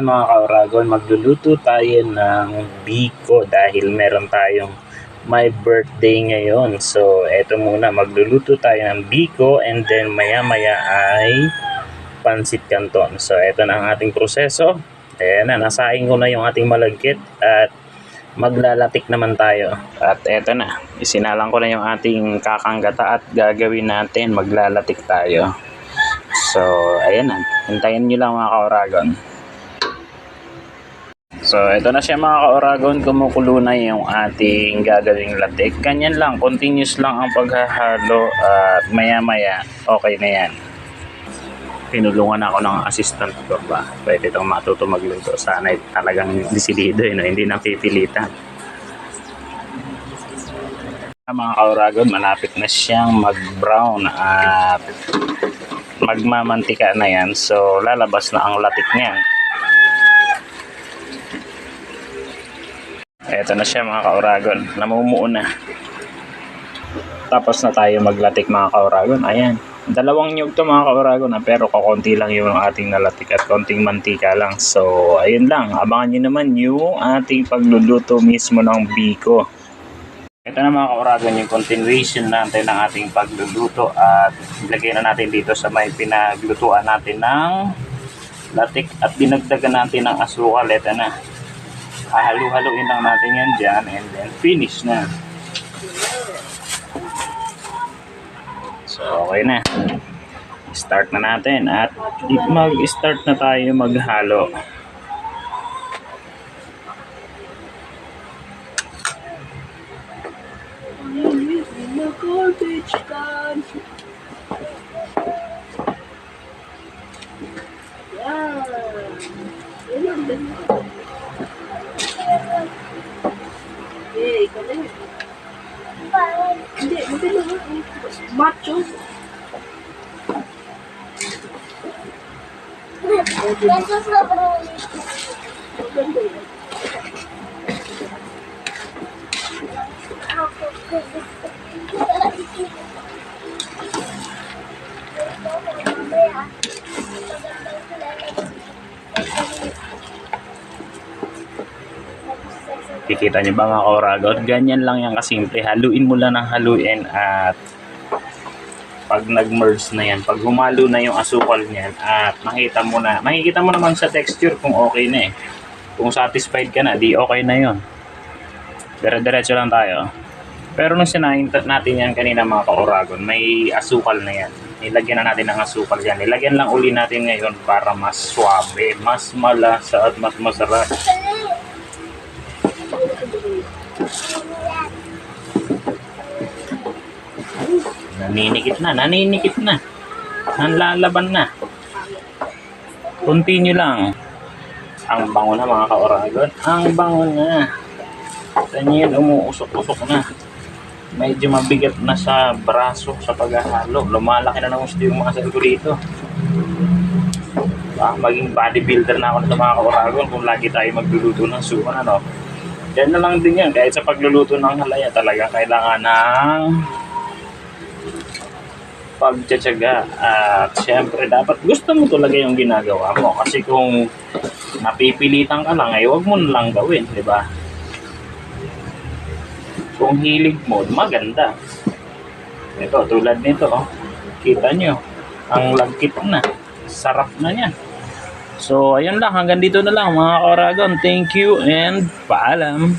mga kauragon, magluluto tayo ng biko dahil meron tayong my birthday ngayon. So, eto muna, magluluto tayo ng biko and then maya-maya ay pansit canton. So, eto na ang ating proseso. Ayan na, nasaing ko na yung ating malagkit at maglalatik naman tayo. At eto na, isinalang ko na yung ating kakanggata at gagawin natin, maglalatik tayo. So, ayan na, hintayin nyo lang mga kauragon. So, ito na siya mga ka-Oragon. Kumukulo na yung ating gagawing latik. Ganyan lang. Continuous lang ang paghahalo. At maya-maya, okay na yan. Pinulungan ako ng assistant ko ba? Pwede itong matuto magluto. Sana talagang disidido, eh, no? hindi na pipilitan. Mga ka-Oragon, malapit na siyang mag-brown at magmamantika na yan. So, lalabas na ang latik niya. Eto na siya mga kauragon. Namumuo na. Tapos na tayo maglatik mga kauragon. Ayan. Dalawang nyug to mga kauragon. Pero kakunti lang yung ating nalatik at konting mantika lang. So, ayun lang. Abangan nyo naman yung ating pagluluto mismo ng biko. Ito na mga kauragon yung continuation natin ng ating pagluluto at ilagay na natin dito sa may pinaglutuan natin ng latik at dinagdagan natin ng asukal. Ito na hahalu-haluin lang natin yan dyan and then finish na. So, okay na. Start na natin at mag-start na tayo maghalo. garbage can. Yeah. Yun ang ganda. Eh, ikaw na yun. Hindi, maganda Kikita niyo ba mga kauragon? Ganyan lang yan kasimple. Haluin mo lang ng haluin at pag nag-merge na yan, pag humalo na yung asukal niyan at makita mo na, makikita mo naman sa texture kung okay na eh. Kung satisfied ka na, di okay na yon. Dire-diretso lang tayo. Pero nung sinahin natin yan kanina mga kauragon, may asukal na yan. Nilagyan na natin ng asukal yan. Nilagyan lang uli natin ngayon para mas suabe, mas malasa at mas masarap. Naninikit na, naninikit na. Nanlalaban na. Continue lang. Ang bango na mga ka-oragon. Ang bango na. Daniel, umuusok-usok na. Medyo mabigat na sa braso sa paghahalo. Lumalaki na ng gusto yung mga sabi ko dito. Ah, maging bodybuilder na ako sa mga ka-oragon kung lagi tayo magluluto ng sukan, ano. Yan na lang din yan. Kahit sa pagluluto ng halaya talaga kailangan ng pagtsatsaga. At syempre, dapat gusto mo talaga yung ginagawa mo. Kasi kung napipilitan ka lang, ay huwag mo na lang gawin, di ba? Kung hilig mo, maganda. Ito, tulad nito, oh. kita nyo, ang lagkit na. Sarap na niya. So, ayun lang. Hanggang dito na lang mga ka-Oragon. Thank you and paalam.